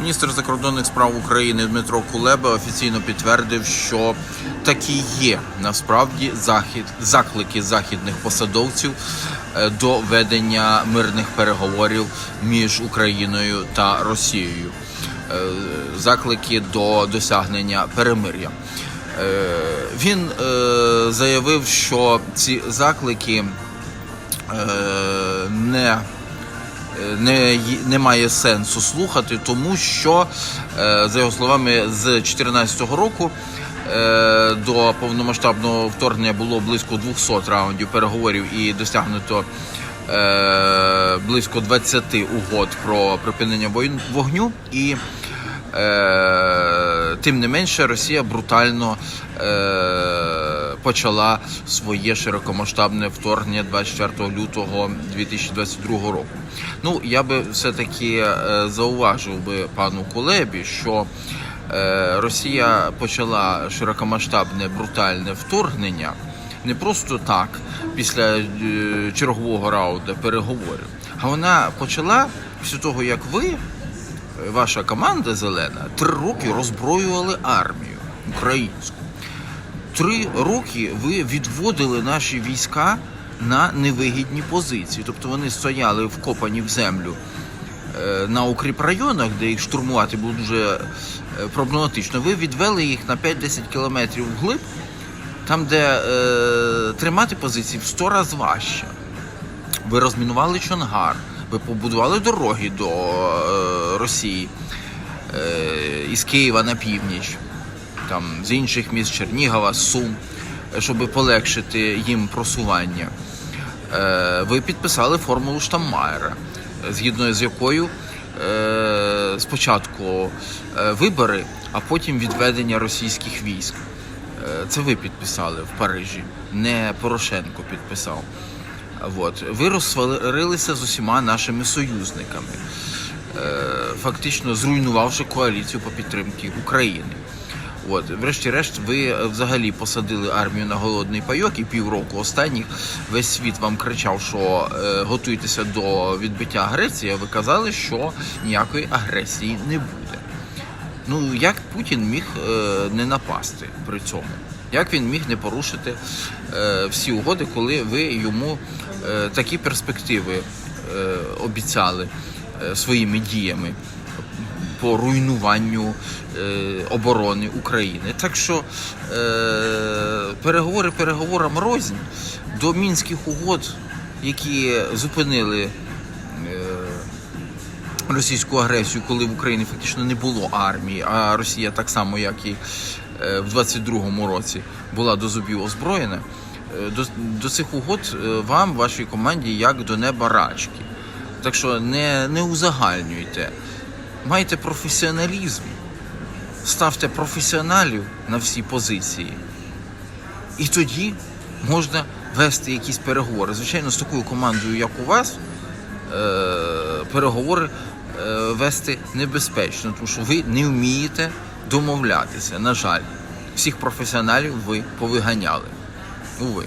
Міністр закордонних справ України Дмитро Кулеба офіційно підтвердив, що такі є насправді захід, заклики західних посадовців е, до ведення мирних переговорів між Україною та Росією, Е, заклики до досягнення перемир'я. Е, Він заявив, що ці заклики не не, немає сенсу слухати, тому що, е, за його словами, з 2014 року е, до повномасштабного вторгнення було близько 200 раундів переговорів і досягнуто е, близько 20 угод про припинення вогню. І тим не менше, Росія брутально почала своє широкомасштабне вторгнення 24 лютого 2022 року. Ну, я би все-таки е, зауважив би пану Кулебі, що е, Росія почала широкомасштабне брутальне вторгнення не просто так, після е, чергового раунду переговорів, а вона почала після того, як ви ваша команда зелена три роки роззброювали армію українську. Три роки ви відводили наші війська на невигідні позиції. Тобто вони стояли вкопані в землю е, на укріпрайонах, де їх штурмувати було дуже е, проблематично. Ви відвели їх на 5-10 кілометрів вглиб, там, де е, тримати позиції в 100 разів важче. Ви розмінували Чонгар, ви побудували дороги до е, Росії е, із Києва на північ, там, з інших міст Чернігова, Сум, щоб полегшити їм просування. Е, ви підписали формулу Штаммайера, згідно з якою е, спочатку е, вибори, а потім відведення російських військ. Це ви підписали в Парижі, не Порошенко підписав. От. Ви розсварилися з усіма нашими союзниками, фактично зруйнувавши коаліцію по підтримці України. От, врешті-решт, ви е, взагалі посадили армію на голодний пайок, і півроку останніх весь світ вам кричав, що е, готуйтеся до відбиття агресії. а Ви казали, що ніякої агресії не буде. Ну як Путін міг е, не напасти при цьому? Як він міг не порушити е, всі угоди, коли ви йому е, такі перспективи е, обіцяли е, своїми діями по руйнуванню е, оборони України? Так що е, переговори переговорам рознь до мінських угод, які зупинили. Е, російську агресію, коли в Україні фактично не було армії, а Росія так само, як і е, в 22-му році, була до зубів озброєна. е, До, до цих угод вам, вашій команді, як до неба рачки. Так що не, не узагальнюйте. Майте професіоналізм, ставте професіоналів на всі позиції. І тоді можна вести якісь переговори. Звичайно, з такою командою, як у вас, е, переговори е, вести небезпечно, тому що ви не вмієте домовлятися. На жаль, всіх професіоналів ви повиганяли. Уви.